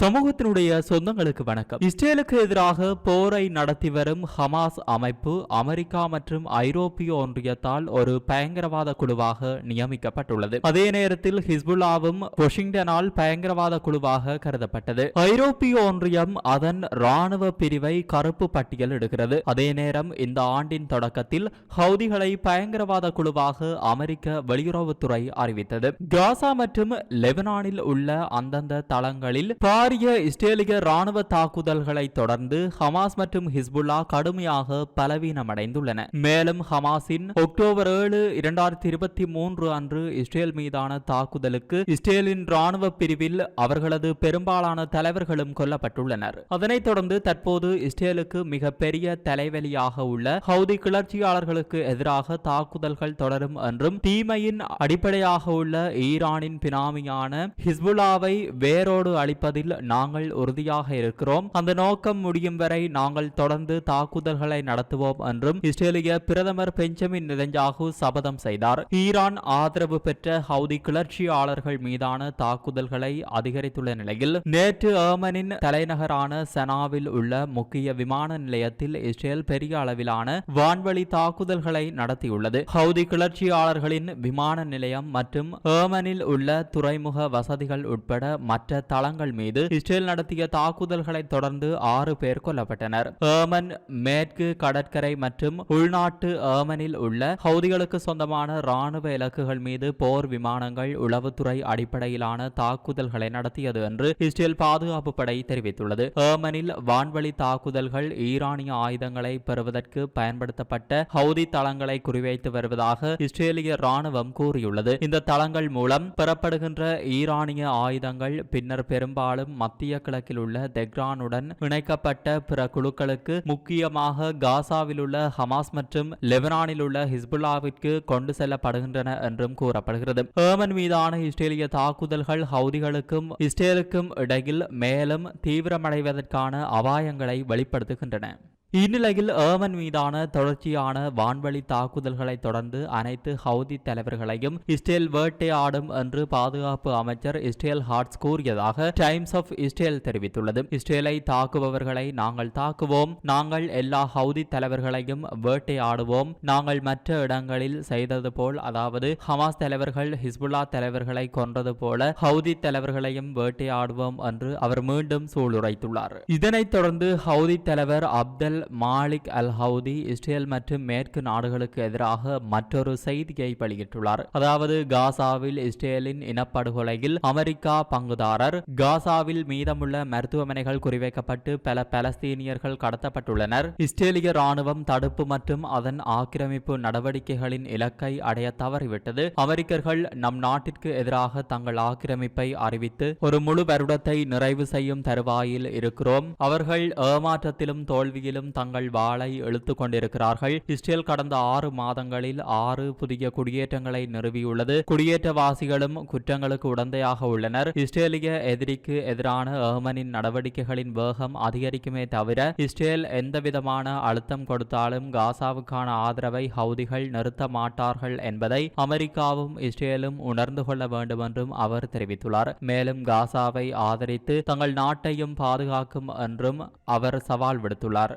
சமூகத்தினுடைய சொந்தங்களுக்கு வணக்கம். இஸ்ரேலுக்கு எதிராக போரை நடத்தி வரும் ஹமாஸ் அமைப்பு அமெரிக்கா மற்றும் ஐரோப்பிய ஒன்றியத்தால் ஒரு பயங்கரவாத குழுவாக நியமிக்கப்பட்டுள்ளது. அதே நேரத்தில் ஹிஸ்புல்லாவும் வாஷிங்டனால் பயங்கரவாத குழுவாக கருதப்பட்டது. ஐரோப்பிய ஒன்றியம் அதன் ராணுவ பிரிவை கருப்பு பட்டியல் இடுகிறது. அதே நேரம் இந்த ஆண்டின் தொடக்கத்தில் ஹவுதிகளை பயங்கரவாத குழுவாக அமெரிக்க வெளியுறவுத்துறை அறிவித்தது. காசா மற்றும் லெபனானில் உள்ள அந்தந்த தளங்களில் பாரிய இஸ்ரேலிய ராணுவ தாக்குதல்களை தொடர்ந்து ஹமாஸ் மற்றும் ஹிஸ்புல்லா கடுமையாக பலவீனமடைந்துள்ளன. மேலும் ஹமாஸின் அக்டோபர் ஏழு இரண்டாயிரத்தி இருபத்தி மூன்று அன்று இஸ்ரேல் மீதான தாக்குதலுக்கு இஸ்ரேலின் ராணுவ பிரிவில் அவர்களது பெரும்பாலான தலைவர்களும் கொல்லப்பட்டுள்ளனர். அதனைத் தொடர்ந்து தற்போது இஸ்ரேலுக்கு மிக பெரிய தலைவலியாக உள்ள ஹவுதி கிளர்ச்சியாளர்களுக்கு எதிராக தாக்குதல்கள் தொடரும் என்றும் தீமையின் அடிப்படையாக உள்ள ஈரானின் பினாமியான ஹிஸ்புல்லாவை வேரோடு அழிப்பதில் நாங்கள் உறுதியாக இருக்கிறோம். அந்த நோக்கம் முடியும் வரை நாங்கள் தொடர்ந்து தாக்குதல்களை நடத்துவோம் என்றும் இஸ்ரேலிய பிரதமர் பெஞ்சமின் நெதன்யாகு சபதம் செய்தார். ஈரான் ஆதரவு பெற்ற ஹவுதி கிளர்ச்சியாளர்கள் மீதான தாக்குதல்களை அதிகரித்துள்ள நிலையில் நேற்று ஏமனின் தலைநகரான சனாவில் உள்ள முக்கிய விமான நிலையத்தில் இஸ்ரேல் பெரிய அளவிலான வான்வழி தாக்குதல்களை நடத்தியுள்ளது. ஹவுதி கிளர்ச்சியாளர்களின் விமான நிலையம் மற்றும் ஏமனில் உள்ள துறைமுக வசதிகள் உட்பட மற்ற தளங்கள் மீது இஸ்ரேல் நடத்திய தாக்குதல்களை தொடர்ந்து ஆறு பேர் கொல்லப்பட்டனர். ஏமன் மேற்கு கடற்கரை மற்றும் உள்நாட்டு ஏமனில் உள்ள ஹவுதிகளுக்கு சொந்தமான ராணுவ இலக்குகள் மீது போர் விமானங்கள் உளவுத்துறை அடிப்படையிலான தாக்குதல்களை நடத்தியது என்று இஸ்ரேல் பாதுகாப்பு படை தெரிவித்துள்ளது. ஏமனில் வான்வழி தாக்குதல்கள் ஈரானிய ஆயுதங்களை பெறுவதற்கு பயன்படுத்தப்பட்ட ஹவுதி தளங்களை குறிவைத்து வருவதாக இஸ்ரேலிய ராணுவம் கூறியுள்ளது. இந்த தளங்கள் மூலம் பெறப்படுகின்ற ஈரானிய ஆயுதங்கள் பின்னர் பெரும்பாலும் மத்திய கிழக்கில் உள்ள தெக்ரானுடன் இணைக்கப்பட்ட பிற குழுக்களுக்கு முக்கியமாக காசாவில் உள்ள ஹமாஸ் மற்றும் லெபனானில் உள்ள ஹிஸ்புல்லாவிற்கு கொண்டு செல்லப்படுகின்றன என்றும் கூறப்படுகிறது. ஏமன் மீதான இஸ்ரேலிய தாக்குதல்கள் ஹவுதிகளுக்கும் இஸ்ரேலுக்கும் இடையில் மேலும் தீவிரமடைவதற்கான அபாயங்களை வெளிப்படுத்துகின்றன. இந்நிலையில் ஏமன் மீதான தொடர்ச்சியான வான்வழி தாக்குதல்களை தொடர்ந்து அனைத்து ஹவுதி தலைவர்களையும் இஸ்ரேல் வேட்டையாடும் என்று பாதுகாப்பு அமைச்சர் இஸ்ரேல் ஹார்ட்ஸ் கூறியதாக டைம்ஸ் ஆஃப் இஸ்ரேல் தெரிவித்துள்ளது. இஸ்ரேலை தாக்குபவர்களை நாங்கள் தாக்குவோம். நாங்கள் எல்லா ஹவுதி தலைவர்களையும் வேட்டையாடுவோம் நாங்கள் மற்ற இடங்களில் செய்தது போல் அதாவது ஹமாஸ் தலைவர்கள் ஹிஸ்புல்லா தலைவர்களை கொன்றது போல ஹவுதி தலைவர்களையும் வேட்டையாடுவோம் என்று அவர் மீண்டும் சூளுரைத்துள்ளார். இதனைத் தொடர்ந்து ஹவுதி தலைவர் Abdul Malik al Houthi Israel மற்றும் மேற்கு நாடுகளுக்கு எதிராக மற்றொரு செய்தியை வெளியிட்டுள்ளார். அதாவது காசாவில் இஸ்ரேலின் இனப்படுகொலையில் அமெரிக்கா பங்குதாரர் காசாவில் மீதமுள்ள மருத்துவமனைகள் குறிவைக்கப்பட்டு பல பலஸ்தீனியர்கள் கடத்தப்பட்டுள்ளனர். இஸ்ரேலிய ராணுவம் தடுப்பு மற்றும் அதன் ஆக்கிரமிப்பு நடவடிக்கைகளின் இலக்கை அடைய தவறிவிட்டது. அமெரிக்கர்கள் நம் நாட்டிற்கு எதிராக தங்கள் ஆக்கிரமிப்பை அறிவித்து ஒரு முழு வருடத்தை நிறைவு செய்யும் தருவாயில் இருக்கிறோம். அவர்கள் ஏமாற்றத்திலும் தோல்வியிலும் தங்கள் வாளை இழுத்து கொண்டிருக்கிறார்கள். இஸ்ரேல் கடந்த ஆறு மாதங்களில் ஆறு புதிய குடியேற்றங்களை நிறுவியுள்ளது. குடியேற்றவாசிகளும் குற்றங்களுக்கு உடந்தையாக உள்ளனர். இஸ்ரேலிய எதிரிக்கு எதிரான ஏமனின் நடவடிக்கைகளின் வேகம் அதிகரிக்குமே தவிர இஸ்ரேல் எந்தவிதமான அழுத்தம் கொடுத்தாலும் காசாவுக்கான ஆதரவை ஹவுதிகள் நிறுத்த மாட்டார்கள் என்பதை அமெரிக்காவும் இஸ்ரேலும் உணர்ந்து கொள்ள வேண்டும் என்றும் அவர் தெரிவித்துள்ளார். மேலும் காசாவை ஆதரித்து தங்கள் நாட்டையும் பாதுகாக்கும் என்றும் அவர் சவால் விடுத்துள்ளார்.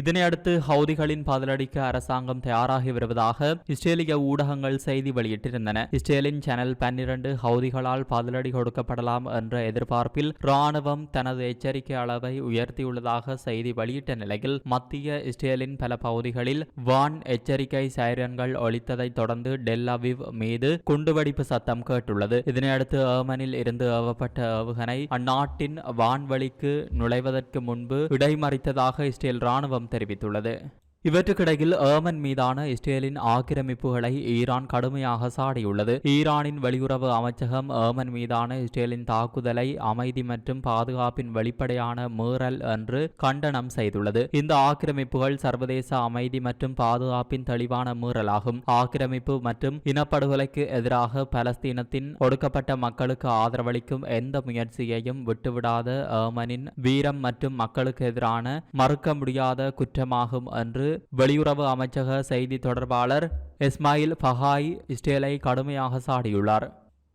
இதனையடுத்து ஹவுதிகளின் பதிலடிக்கு அரசாங்கம் தயாராகி வருவதாக இஸ்ரேலிய ஊடகங்கள் செய்தி வெளியிட்டிருந்தன. இஸ்ரேலின் சேனல் பன்னிரண்டு ஹவுதிகளால் பதிலடி கொடுக்கப்படலாம் என்ற எதிர்பார்ப்பில் ராணுவம் தனது எச்சரிக்கை அளவை உயர்த்தியுள்ளதாக செய்தி வெளியிட்ட நிலையில் மத்திய இஸ்ரேலின் பல பகுதிகளில் வான் எச்சரிக்கை சைரன்கள் ஒழித்ததை தொடர்ந்து டெல்லவிவ் மீது குண்டுவெடிப்பு சத்தம் கேட்டுள்ளது. இதனையடுத்து ஏமனில் இருந்து ஏவப்பட்ட ஏவுகணை அந்நாட்டின் வான்வழிக்கு நுழைவதற்கு முன்பு இடைமறித்ததாக இஸ்ரேல் ராணுவம் தெரிவித்துள்ளது இவற்றுக்கிடையில் ஏமன் மீதான இஸ்ரேலின் ஆக்கிரமிப்புகளை ஈரான் கடுமையாக சாடியுள்ளது. ஈரானின் வெளியுறவு அமைச்சகம் ஏமன் மீதான இஸ்ரேலின் தாக்குதலை அமைதி மற்றும் பாதுகாப்பின் வெளிப்படையான மீறல் என்று கண்டனம் செய்துள்ளது. இந்த ஆக்கிரமிப்புகள் சர்வதேச அமைதி மற்றும் பாதுகாப்பின் தெளிவான மீறலாகும். ஆக்கிரமிப்பு மற்றும் இனப்படுகொலைக்கு எதிராக பலஸ்தீனத்தின் ஒடுக்கப்பட்ட மக்களுக்கு ஆதரவளிக்கும் எந்த முயற்சியையும் விட்டுவிடாத ஏமனின் வீரம் மற்றும் மக்களுக்கு எதிரான மறுக்க முடியாத குற்றமாகும் என்று வெளியுறவு அமைச்சக செய்தி தொடர்பாளர் இஸ்மாயில் ஃபஹாய் இஸ்ரேலை கடுமையாக சாடியுள்ளார்.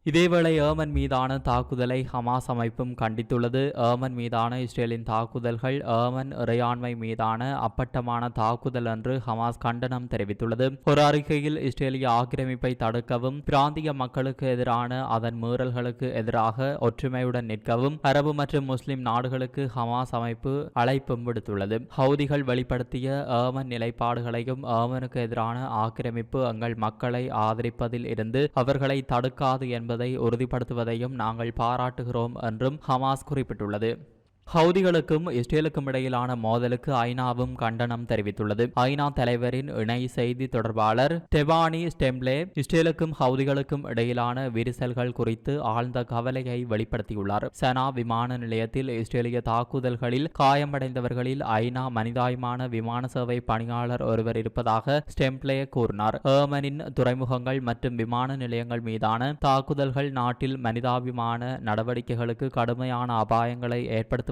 இதேவேளை ஏமன் மீதான தாக்குதலை ஹமாஸ் அமைப்பும் கண்டித்துள்ளது. ஏமன் மீதான இஸ்ரேலின் தாக்குதல்கள் ஏமன் இறையாண்மை மீதான அப்பட்டமான தாக்குதல் என்று ஹமாஸ் கண்டனம் தெரிவித்துள்ளது. ஒரு அறிக்கையில் இஸ்ரேலிய ஆக்கிரமிப்பை தடுக்கவும் பிராந்திய மக்களுக்கு எதிரான அதன் மீறல்களுக்கு எதிராக ஒற்றுமையுடன் நிற்கவும் அரபு மற்றும் முஸ்லிம் நாடுகளுக்கு ஹமாஸ் அமைப்பு அழைப்பும் விடுத்துள்ளது. ஹவுதிகள் வெளிப்படுத்திய ஏமன் நிலைப்பாடுகளையும் ஏமனுக்கு எதிரான ஆக்கிரமிப்பு எங்கள் மக்களை ஆதரிப்பதில் இருந்து அவர்களை தடுக்காது என்பது உறுதிப்படுத்துவதையும் நாங்கள் பாராட்டுகிறோம் என்றும் ஹமாஸ் குறிப்பிட்டுள்ளது. ஹவுதிகளுக்கும் இஸ்ரேலுக்கும் இடையிலான மோதலுக்கு ஐநாவும் கண்டனம் தெரிவித்துள்ளது. ஐநா தலைவரின் இணை செய்தி தொடர்பாளர் டெபானி ஸ்டெம்லே இஸ்ரேலுக்கும் ஹவுதிகளுக்கும் இடையிலான விரிசல்கள் குறித்து ஆழ்ந்த கவலையை வெளிப்படுத்தியுள்ளார். சனா விமான நிலையத்தில் இஸ்ரேலிய தாக்குதல்களில் காயமடைந்தவர்களில் ஐநா மனிதாயமான விமான சேவை பணியாளர் ஒருவர் இருப்பதாக ஸ்டெம்ப்ளே கூறினார். ஏமனின் துறைமுகங்கள் மற்றும் விமான நிலையங்கள் மீதான தாக்குதல்கள் நாட்டில் மனிதாபிமான நடவடிக்கைகளுக்கு கடுமையான அபாயங்களை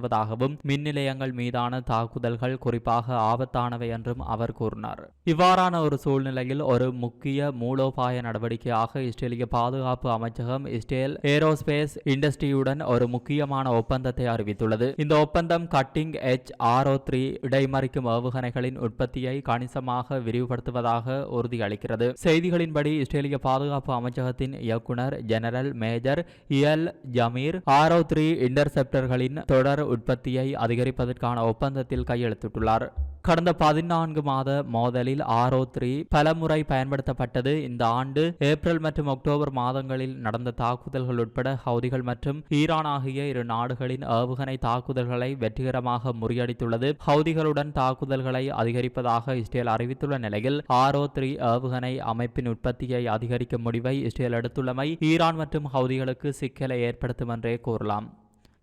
வருவதாகவும் மின் நிலையங்கள் மீதான தாக்குதல்கள் குறிப்பாக ஆபத்தானவை என்றும் அவர் கூறினார். இவ்வாறான ஒரு சூழ்நிலையில் ஒரு முக்கிய மூலோபாய நடவடிக்கையாக இஸ்ரேலிய பாதுகாப்பு அமைச்சகம் இஸ்ரேல் ஏரோஸ்பேஸ் இண்டஸ்ட்ரியுடன் ஒரு முக்கியமான ஒப்பந்தத்தை அறிவித்துள்ளது. இந்த ஒப்பந்தம் கட்டிங் எச் ஆர்ஓ த்ரீ இடைமறிக்கும் ஏவுகணைகளின் உற்பத்தியை கணிசமாக விரிவுபடுத்துவதாக உறுதியளிக்கிறது. செய்திகளின்படி இஸ்ரேலிய பாதுகாப்பு அமைச்சகத்தின் இயக்குனர் ஜெனரல் மேஜர் இயல் ஜமீர் ஆர்ஓ த்ரீ இன்டர்செப்டர்களின் தொடர் உற்பத்தியை அதிகரிப்பதற்கான ஒப்பந்தத்தில் கையெழுத்திட்டுள்ளார். கடந்த பதினான்கு மாத மோதலில் ஆரோ த்ரீ பலமுறை பயன்படுத்தப்பட்டது. இந்த ஆண்டு ஏப்ரல் மற்றும் அக்டோபர் மாதங்களில் நடந்த தாக்குதல்கள் உட்பட ஹவுதிகள் மற்றும் ஈரான் ஆகிய இரு நாடுகளின் ஏவுகணை தாக்குதல்களை வெற்றிகரமாக முறியடித்துள்ளது. ஹவுதிகளுடன் தாக்குதல்களை அதிகரிப்பதாக இஸ்ரேல் அறிவித்துள்ள நிலையில் ஆரோ த்ரீ ஏவுகணை அமைப்பின் உற்பத்தியை அதிகரிக்கும் முடிவை இஸ்ரேல் எடுத்துள்ளமை ஈரான் மற்றும் ஹவுதிகளுக்கு சிக்கலை ஏற்படுத்தும் என்றே கூறலாம்.